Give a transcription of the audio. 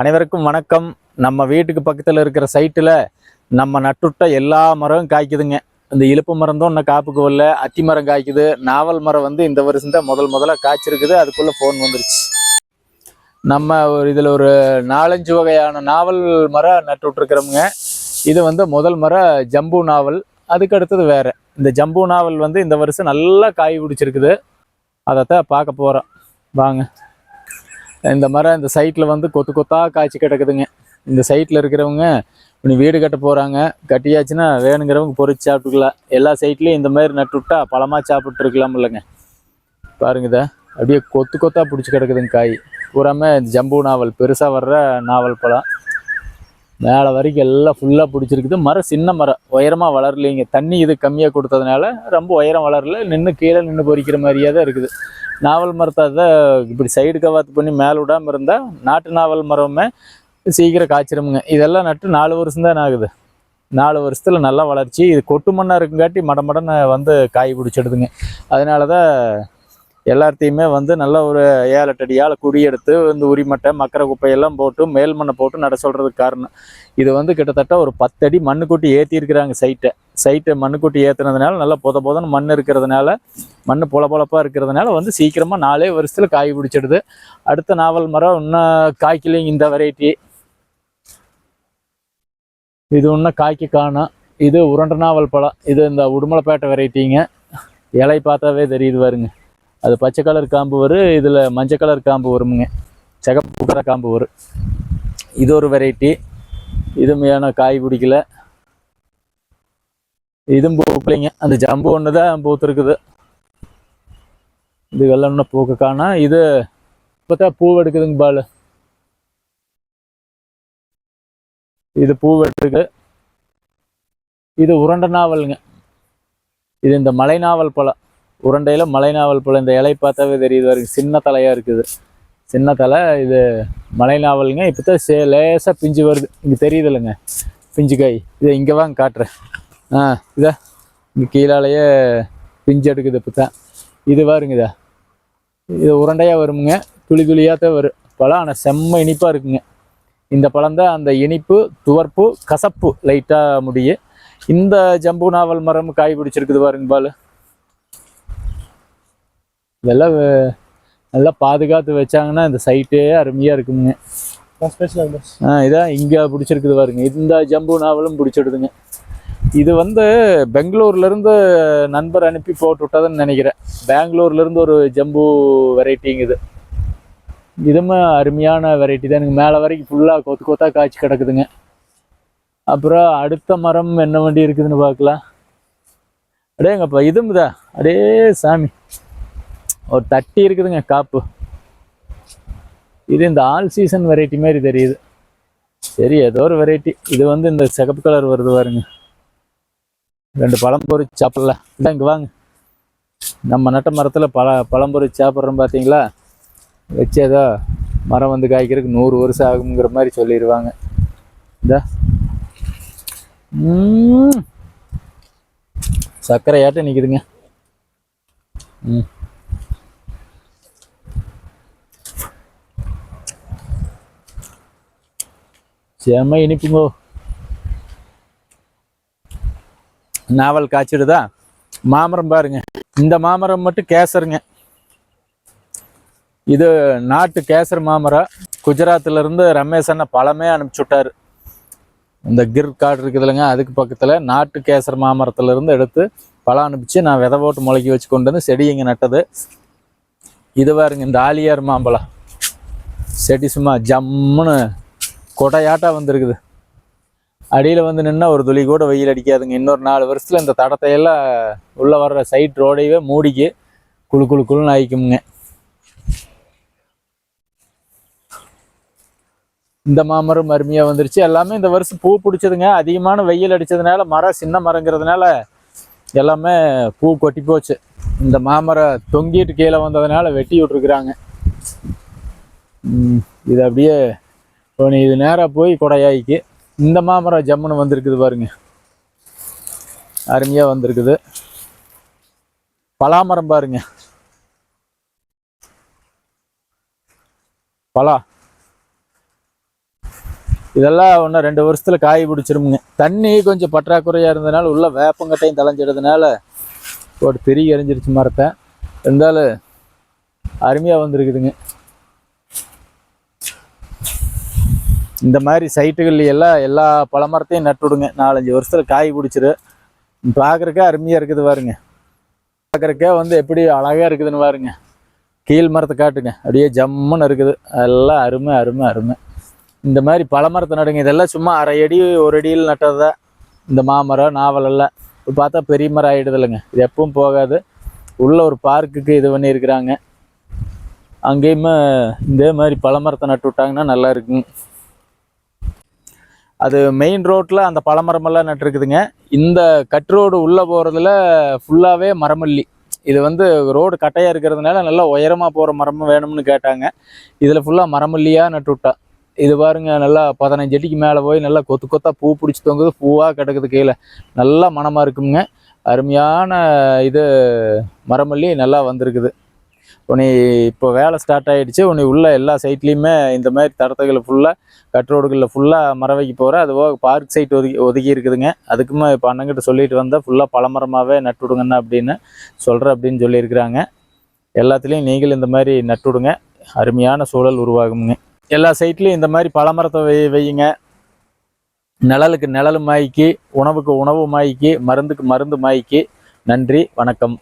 அனைவருக்கும் வணக்கம். நம்ம வீட்டுக்கு பக்கத்தில் இருக்கிற சைட்டில் நம்ம நட்டுவிட்ட எல்லா மரம் காய்க்குதுங்க. இந்த இலுப்பு மரம் தான் இன்னும் காப்புக்கு வரல. அத்தி மரம் காய்க்குது. நாவல் மரம் வந்து இந்த வருஷம் தான் முதல் முதல்ல காய்ச்சிருக்குது. அதுக்குள்ளே ஃபோன் வந்துருச்சு. நம்ம ஒரு இதில் ஒரு நாலஞ்சு வகையான நாவல் மரம் நட்டு விட்ருக்குறோமுங்க இது வந்து முதல் மரம் ஜம்பு நாவல். அதுக்கு அடுத்தது வேறு. இந்த ஜம்பு நாவல் வந்து இந்த வருஷம் நல்லா காய் பிடிச்சிருக்குது. அதைத்தான் பார்க்க போகிறோம் வாங்க. இந்த மரம் இந்த சைட்டில் வந்து கொத்து கொத்தாக காய்ச்சி கிடக்குதுங்க. இந்த சைட்டில் இருக்கிறவங்க இப்படி வீடு கட்ட போகிறாங்க கட்டியாச்சுன்னா வேணுங்கிறவங்க பொறிச்சு சாப்பிட்டுக்கலாம். எல்லா சைட்லேயும் இந்த மாதிரி நட்டு விட்டா பழமாக சாப்பிட்ருக்கலாம் இல்லைங்க. பாருங்க அப்படியே கொத்து கொத்தாக பிடிச்சி கிடக்குதுங்க காய். பூராமே இந்த ஜம்பு நாவல் பெருசாக வர்ற நாவல் பழம். மேலே வரைக்கும் எல்லாம் ஃபுல்லாக பிடிச்சிருக்குது. மரம் சின்ன மரம் உயரமாக வளரலைங்க. தண்ணி இது கம்மியாக கொடுத்ததுனால ரொம்ப உயரம் வளரல. நின்று கீழே நின்று பொறிக்கிற மாதிரியே தான் இருக்குது. நாவல் மரத்தை தான் இப்படி சைடு கவாத்து பண்ணி மேலே விடாமல் இருந்தால் நாட்டு நாவல் மரமே சீக்கிரம் காய்ச்சிருமுங்க. இதெல்லாம் நட்டு நாலு வருஷம் தான் ஆகுது. நாலு வருஷத்தில் நல்லா வளர்ச்சி. இது கொட்டு மண்ணாக இருக்குங்காட்டி மடமடன்னு வந்து காய் பிடிச்சிடுதுங்க. அதனால தான் எல்லாத்தையுமே வந்து நல்ல ஒரு ஏழு எட்டு அடியால் குடி எடுத்து இந்த உரிமட்டை மக்கர குப்பையெல்லாம் போட்டு மேல் மண்ணை போட்டு நட சொல்கிறதுக்கு காரணம். இது வந்து கிட்டத்தட்ட ஒரு பத்தடி மண்ணுக்குட்டி மண்ணு கொட்டி ஏற்றிருக்கிறாங்க சைட்டை சைட்டை மண்ணு கொட்டி ஏற்றுனதுனால நல்லா புத பொதன்னு மண் இருக்கிறதுனால மண் பொல பொழப்பாக இருக்கிறதுனால வந்து சீக்கிரமாக நாலே வருஷத்தில் காய் பிடிச்சிடுது. அடுத்த நாவல் மரம் இன்னும் காய்க்கலைங்க இந்த வெரைட்டி இது இன்னும் காய்க்க காணும். இது உருண்ட நாவல் பழம். இது இந்த உடுமலைப்பேட்டை வெரைட்டிங்க இலை பார்த்தாவே தெரியுது பாருங்க. அது பச்சை கலர் காம்பு வரும் இதில் மஞ்சள் கலர் காம்பு வருமுங்க. சிகப்பு கலர் காம்பு வரும் இது ஒரு வெரைட்டி இதுமையான காய் பிடிக்கல. இதுவும் பூப்பிள்ளைங்க அந்த ஜம்பு ஒன்று தான் பூத்துருக்குது. இதுகெல்லாம் இன்னும் பூக்க காணா. இது இப்போ தான் பூ எடுக்குதுங்க பால். இது பூ வெட்டுருக்கு இது உருண்டை நாவலுங்க. இது இந்த மலை நாவல் பழம். உருண்டையில் மலை நாவல் இந்த இலை பார்த்தாவே தெரியுது வருங்க சின்ன தலையாக இருக்குது. சின்ன தலை இது மலைநாவலுங்க. இப்போ தான் சே லேசாக பிஞ்சு வருது. இங்கே தெரியுது இல்லைங்க பிஞ்சு காய் இதை இங்கே வாங்க காட்டுறேன். ஆ இதா. இங்கே கீழாலேயே பிஞ்சு எடுக்குது இப்போ தான் இது வருங்க இதா. இது உருண்டையாக வருமுங்க. துளி துளியாக தான் வரும். பழம் ஆனால் செம்ம இனிப்பாக இருக்குங்க. இந்த பழம் தான் அந்த இனிப்பு துவர்ப்பு கசப்பு லைட்டாக முடியும் இந்த ஜம்பு நாவல் மரம் காய் பிடிச்சிருக்குது பாருங்க பால். இதெல்லாம் நல்லா பாதுகாத்து வச்சாங்கன்னா இந்த சைட்டே அருமையாக இருக்குங்க. ஆ இதான் இங்கே பிடிச்சிருக்குது பாருங்க. இந்த ஜம்பு நாவலும் பிடிச்சிடுதுங்க. இது வந்து பெங்களூர்லேருந்து நண்பர் அனுப்பி போட்டு விட்டதுன்னு நினைக்கிறேன். பெங்களூர்லேருந்து ஒரு ஜம்பு வெரைட்டிங்க இது. இதுவுமே அருமையான வெரைட்டி தான். எனக்கு மேலே வரைக்கும் ஃபுல்லாக கொத்து கொத்தா காய்ச்சி கிடக்குதுங்க. அப்புறம் அடுத்த மரம் என்ன வண்டி இருக்குதுன்னு பார்க்கலாம். அடேங்கப்பா இதுவும் தான் அடே சாமி. ஒரு தட்டி இருக்குதுங்க காப்பு. இது இந்த ஆல் சீசன் வெரைட்டி மாதிரி தெரியுது. சரி ஏதோ ஒரு வெரைட்டி இது வந்து இந்த சிகப்பு கலர் வருது பாருங்க. ரெண்டு பழம் பொறிச்சு சாப்பிடலாம். இதான் இங்கே வாங்க. நம்ம நட்ட மரத்தில் பழ பழம் பொறிச்சு சாப்பிட்றோம் பார்த்தீங்களா வச்சு ஏதோ மரம் வந்து காய்க்கிறதுக்கு நூறு வருஷம் ஆகுங்கிற மாதிரி சொல்லிடுவாங்க இந்த சர்க்கரை சர்க்கரையாட்டம் நிற்குதுங்க ம். செம்ம இனிப்புங்கோ நாவல் காய்ச்சிடுதா மாமரம் பாருங்க இந்த மாமரம் மட்டும் கேசருங்க இது நாட்டு கேசர் மாமரம் குஜராத்ல இருந்து ரமேஷ் அண்ணன் பழமே அனுப்பிச்சுட்டாரு இந்த கிர் காடு இருக்குது இல்லைங்க அதுக்கு பக்கத்தில் நாட்டு கேசர் மாமரத்துலேருந்து எடுத்து பழம் அனுப்பிச்சு நான் விதை போட்டு முளைக்கி வச்சு கொண்டு வந்து செடி இங்கே நட்டது இது பாருங்க இந்த ஆலியார் மாம்பழம் செடி சும்மா ஜம்முன்னு கொடையாட்டா வந்திருக்குது. அடியில் வந்து நின்னால் ஒரு துளி கூட வெயில் அடிக்காதுங்க. இன்னொரு நாலு வருஷத்தில் இந்த தடத்தையெல்லாம் உள்ளே வர்ற சைட் ரோடையவே மூடிக்கு. குழு குழு குழுனு ஆயிக்குமுங்க. இந்த மாமரம் அருமையாக வந்துருச்சு. எல்லாமே இந்த வருஷம் பூ பிடிச்சதுங்க. அதிகமான வெயில் அடிச்சதுனால மரம் சின்ன மரங்கிறதுனால எல்லாமே பூ கொட்டி போச்சு. இந்த மாமரம் தொங்கிட்டு கீழே வந்ததுனால வெட்டி விட்ருக்குறாங்க இது அப்படியே இப்போ நீ இது நேராக போய் கொடையாய்க்கு. இந்த மாமரம் ஜம்முன்னு வந்திருக்குது பாருங்க. அருமையாக வந்திருக்குது. பலாமரம் பாருங்க. பலா. இதெல்லாம் ஒன்று ரெண்டு வருஷத்தில் காய் பிடிச்சிருமுங்க. தண்ணி கொஞ்சம் பற்றாக்குறையாக இருந்ததுனால உள்ள வேப்பங்கட்டையும் தலைஞ்சிடுறதுனால ஒரு திரி எரிஞ்சிருச்சு மரத்தை. இருந்தாலும் அருமையாக வந்திருக்குதுங்க. இந்த மாதிரி சைட்டுகள் எல்லாம் எல்லா பழமரத்தையும் நட்டுவிடுங்க நாலஞ்சு வருஷத்துல காய் பிடிச்சிரு. பார்க்குறக்கே அருமையாக இருக்குது பாருங்க. பார்க்குறக்கே வந்து எப்படி அழகாக இருக்குதுன்னு பாருங்க. கீழ் மரத்தை காட்டுங்க. அப்படியே ஜம்முன்னு இருக்குது. எல்லாம் அருமை அருமை அருமை. இந்த மாதிரி பழமரத்தை நடுங்க. இதெல்லாம் சும்மா அரை அடி ஒரு அடியில் நட்டது? இந்த மாமரம் நாவல் எல்லாம். இப்போ பார்த்தா பெரிய மரம் ஆகிடுது இல்லைங்க இது எப்பவும் போகாது. உள்ள ஒரு பார்க்குக்கு இது பண்ணியிருக்கிறாங்க. அங்கேயுமே இதே மாதிரி பழமரத்தை நட்டு விட்டாங்கன்னா நல்லா இருக்குங்க. அது மெயின் ரோட்டில் அந்த பழமரமெல்லாம் நட்டுருக்குதுங்க இந்த கட் ரோடு உள்ளே போகிறதுல ஃபுல்லாகவே மரமல்லி. இது வந்து ரோடு கட்டையாக இருக்கிறதுனால நல்லா உயரமாக போகிற மரமும் வேணும்னு கேட்டாங்க. இதில் ஃபுல்லாக மரமல்லியாக நட்டு விட்டா. இது பாருங்க நல்லா பதினஞ்சு அடிக்கு மேலே போய் நல்லா கொத்து கொத்தாக பூ பிடிச்சி தொங்குது பூவாக கிடக்குது கீழே. நல்லா மனமாக இருக்குங்க. அருமையான இது மரமல்லி நல்லா வந்திருக்குது. உன்னை இப்போ வேலை ஸ்டார்ட் ஆகிடுச்சு உன்னை உள்ள எல்லா சைட்லேயுமே இந்த மாதிரி தடத்தைகளை ஃபுல்லாக கட் ரோடுகளில் ஃபுல்லாக மரம் வைக்க போகிறேன் அது போக பார்க் சைட் ஒதுக்கி ஒதுக்கி இருக்குதுங்க. அதுக்குமே இப்போ அண்ணங்கிட்ட சொல்லிட்டு வந்தால் ஃபுல்லாக பழமரமாகவே நட்டு விடுங்கண்ணா அப்படின்னு சொல்கிறேன் அப்படின்னு சொல்லியிருக்கிறாங்க. எல்லாத்துலேயும் நீங்கள் இந்த மாதிரி நட்டு விடுங்க. அருமையான சூழல் உருவாகுங்க. எல்லா சைட்லேயும் இந்த மாதிரி பழமரத்தை வை வையுங்க. நிழலுக்கு நிழலு மாய்க்கு உணவுக்கு உணவு மாய்க்கு மருந்துக்கு மருந்து மாய்க்கு நன்றி வணக்கம்.